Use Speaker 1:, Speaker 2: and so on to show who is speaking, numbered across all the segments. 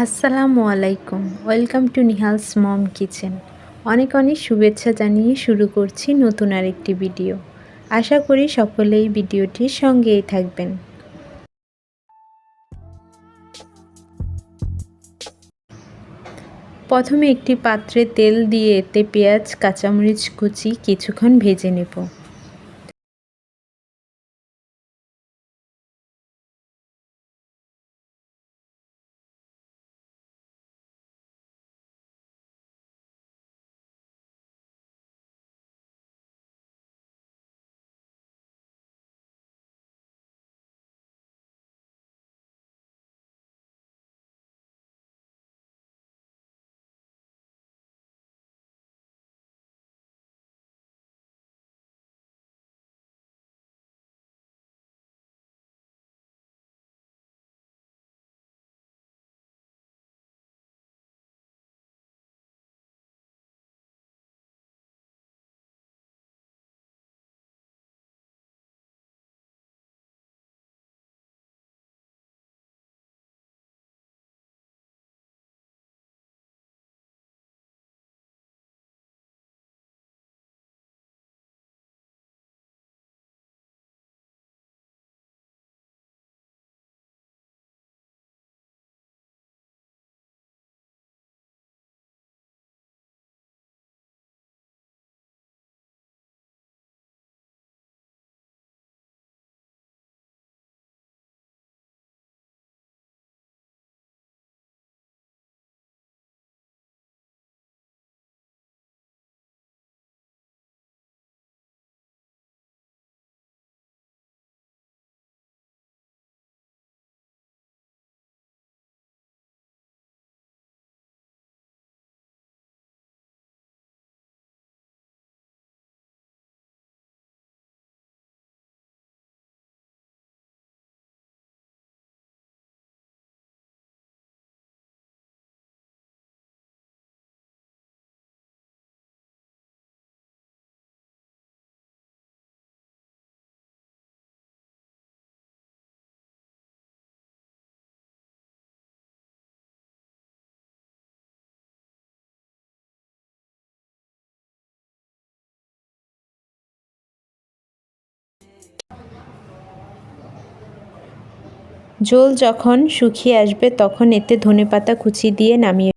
Speaker 1: আসসালামু আলাইকুম। Welcome to Nihal's mom kitchen. অনেক অনেক শুভেচ্ছা জানিয়ে শুরু করছি নতুন আরেকটি ভিডিও। আশা করি সকলেই ভিডিওটির সঙ্গেই থাকবেন। প্রথমে একটি পাত্রে তেল দিয়ে এতে পেঁয়াজ, কাঁচামরিচ কুচি কিছুক্ষণ ভেজে নেব। ঝোল যখন শুকিয়ে আসবে, তখন এতে ধনেপাতা কুচি দিয়ে নামিয়ে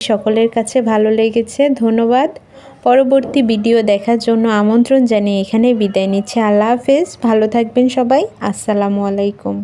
Speaker 1: সকলের কাছে ভালো লেগেছে, ধন্যবাদ। পরবর্তী ভিডিও দেখার জন্য আমন্ত্রণ জানিয়ে এখানে বিদায় নিচ্ছে। আল্লাহ হাফেজ, ভালো থাকবেন সবাই। আসসালামু আলাইকুম।